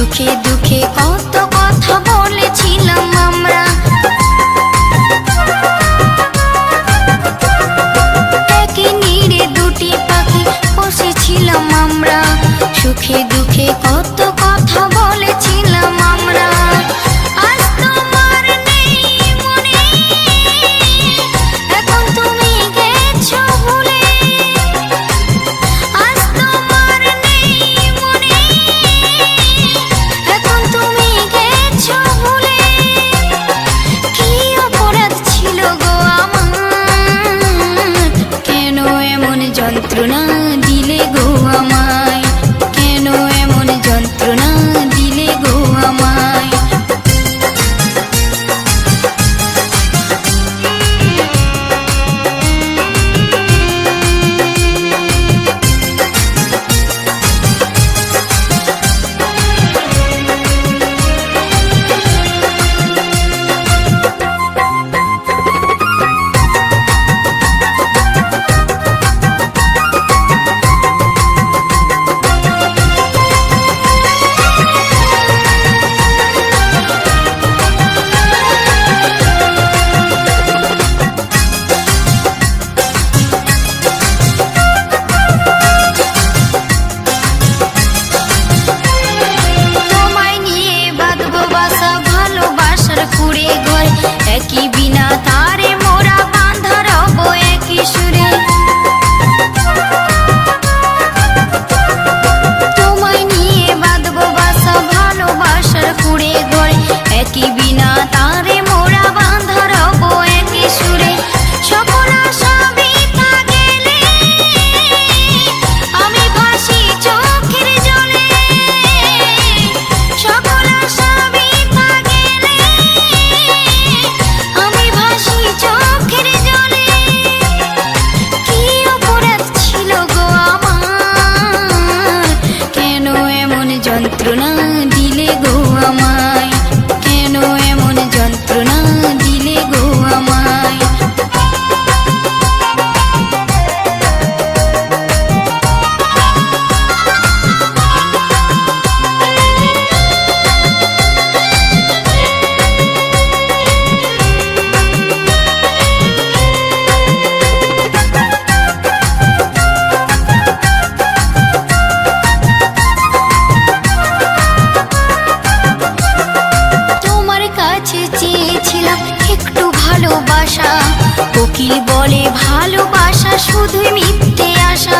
সুখে দুঃখে ভালোবাসা। কোকিল বলে ভালোবাসা শুধু মিথ্যে আশা।